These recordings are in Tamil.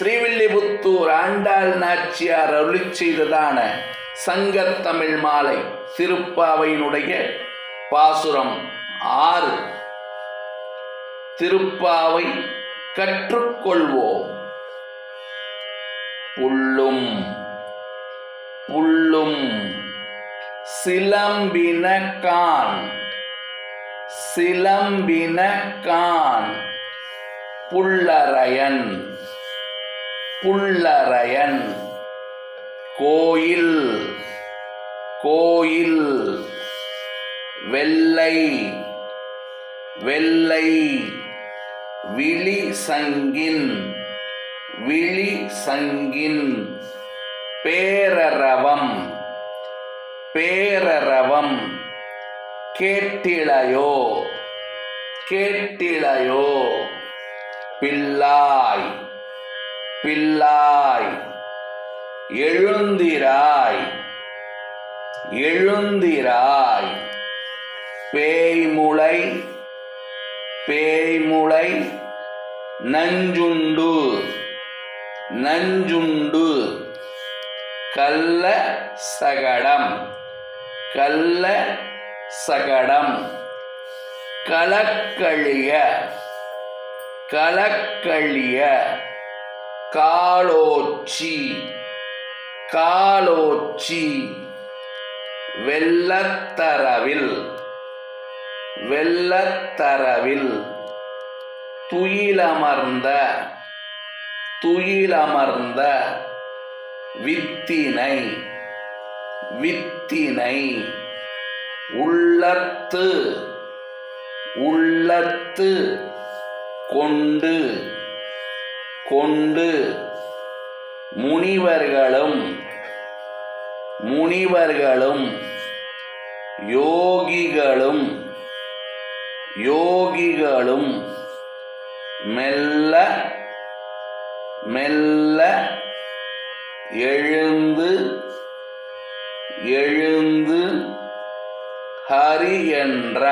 ஸ்ரீவில்லிபுத்தூர் ஆண்டாள் நாச்சியார் அருளி செய்ததான சங்கத்தமிழ் மாலை திருப்பாவையினுடைய பாசுரம் ஆறு. திருப்பாவை கற்றுக்கொள்வோம். புள்ளும் புள்ளும் சிலம்பின கான் புள்ளரையன். புள்ளரையன். கோயில் கோயில் வெள்ளை வெள்ளை விழி சங்கின் விழி சங்கின் பேரரவம் பேரரவம் கேட்டிளையோ கேட்டிளையோ பிள்ளாய். பிள்ளாய். எழுந்திராய். எழுந்திராய். பேய்முளை பேய்முளை நஞ்சுண்டு நஞ்சுண்டு. கல்ல சகடம் கல்ல சகடம். கலக்கழிய கலக்கழிய. காலோச்சி. காலோச்சி. வெள்ளத்தரவில். வெள்ளத்தரவில். துயிலமர்ந்த. துயிலமர்ந்த. வித்தினை. வித்தினை. உள்ளத்து. உள்ளத்து. கொண்டு. கொண்டு முனிவர்களும் முனிவர்களும் யோகிகளும் யோகிகளும் மெல்ல மெல்ல எழுந்து எழுந்து ஹரி என்ற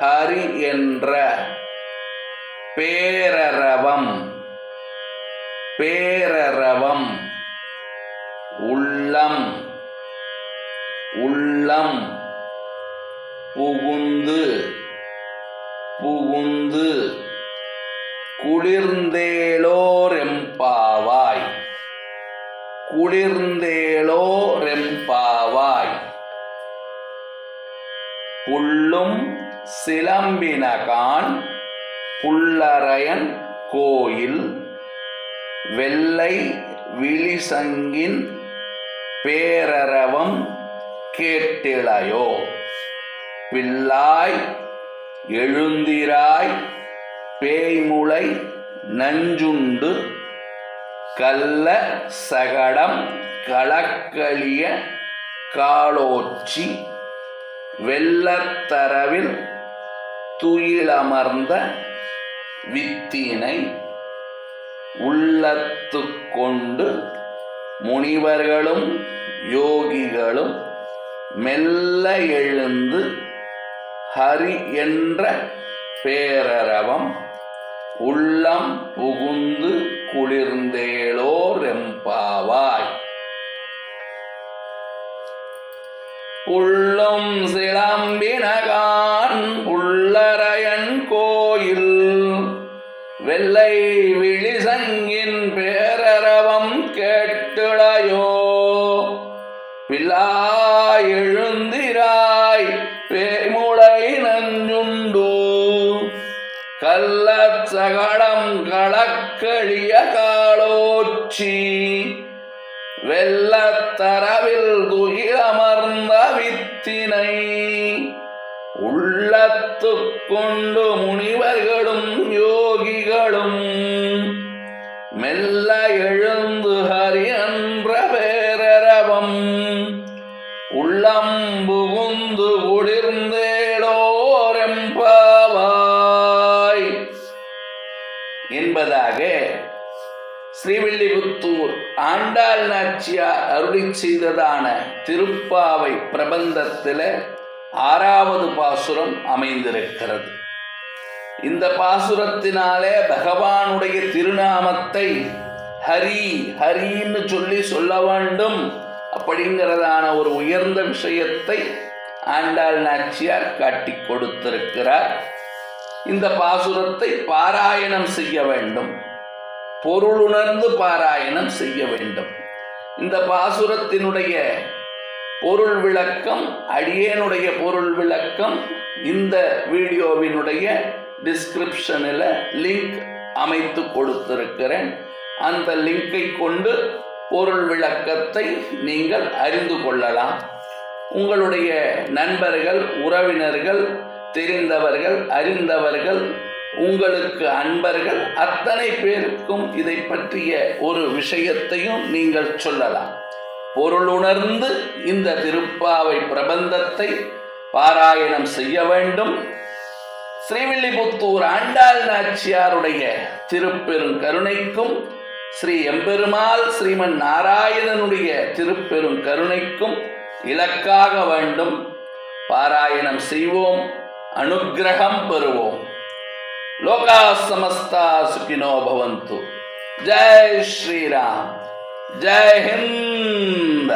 ஹரி என்ற பேரரவம். பேரரவம். உள்ளம். உள்ளம். புகுந்து. புகுந்து. குளிர்ந்தேளோரெம்பாவாய் குளிர்ந்தேளோரெம்பாவாய் புள்ளும் சிலம்பினகான் புல்லரையன் கோயில் வெள்ளை விழிசங்கின் பேரரவம் கேட்டிளையோ பிள்ளாய் எழுந்திராய் பேய்முளை நஞ்சுண்டு கல்ல சகடம் களக்களிய காலோச்சி வெள்ளத்தரவில் துயிலமர்ந்த வித்தினை உள்ளத்து கொண்டு முனிவர்களும் யோகிகளும் மெல்ல எழுந்து ஹரி என்ற பேரரவம் உள்ளம் புகுந்து குளிர்ந்தேளோர் எம்பாவாய். உள்ளும் சிலம்பினகான் உள்ள பிள்ளாய் எழுந்திராய் பேமுளை நஞ்சுண்டு. கள்ளச்சகடம் களக்களிய காலோச்சி. வெள்ளத்தரவில் துயிலமர்ந்த வித்தினை. உள்ளத்து கொண்டு முனிவர்களும் என்பதாக ஸ்ரீவில்லிபுத்தூர் ஆண்டாள் நாச்சியார் அருளி செய்ததான திருப்பாவை பிரபந்தத்தில் ஆறாவது பாசுரம் அமைந்திருக்கிறது. இந்த பாசுரத்தினாலே பகவானுடைய திருநாமத்தை ஹரி ஹரின்னு சொல்லி சொல்ல வேண்டும் அப்படிங்கிறதான ஒரு உயர்ந்த விஷயத்தை ஆண்டாள் நாச்சியார் காட்டி கொடுத்திருக்கிறார். இந்த பாசுரத்தை பாராயணம் செய்ய வேண்டும். பொருளுணர்ந்து பாராயணம் செய்ய வேண்டும். இந்த பாசுரத்தினுடைய பொருள் விளக்கம் அடியேனுடைய பொருள் விளக்கம் இந்த வீடியோவினுடைய டிஸ்கிரிப்ஷனில் லிங்க் அமைத்து கொடுத்திருக்கிறேன். அந்த லிங்கை கொண்டு பொருள் விளக்கத்தை நீங்கள் அறிந்து கொள்ளலாம். உங்களுடைய நண்பர்கள் உறவினர்கள் தெரிந்தவர்கள் அறிந்தவர்கள் உங்களுக்கு அன்பர்கள் அத்தனை பேருக்கும் இதை பற்றிய ஒரு விஷயத்தையும் நீங்கள் சொல்லலாம். பொருள் உணர்ந்து இந்த திருப்பாவை பிரபந்தத்தை பாராயணம் செய்ய வேண்டும். ஸ்ரீவில்லிபுத்தூர் ஆண்டாள் நாச்சியாருடைய திருப்பெரும் கருணைக்கும் ஸ்ரீ எம்பெருமாள் ஸ்ரீமன் நாராயணனுடைய திருப்பெரும் கருணைக்கும் இலக்காக வேண்டும். பாராயணம் செய்வோம். அனுக்கிரகம் பெறுவோம் லோகா சமஸ்தா சுகினோ பவந்து ஜெய் ஸ்ரீராம் ஜெய் ஹிந்த்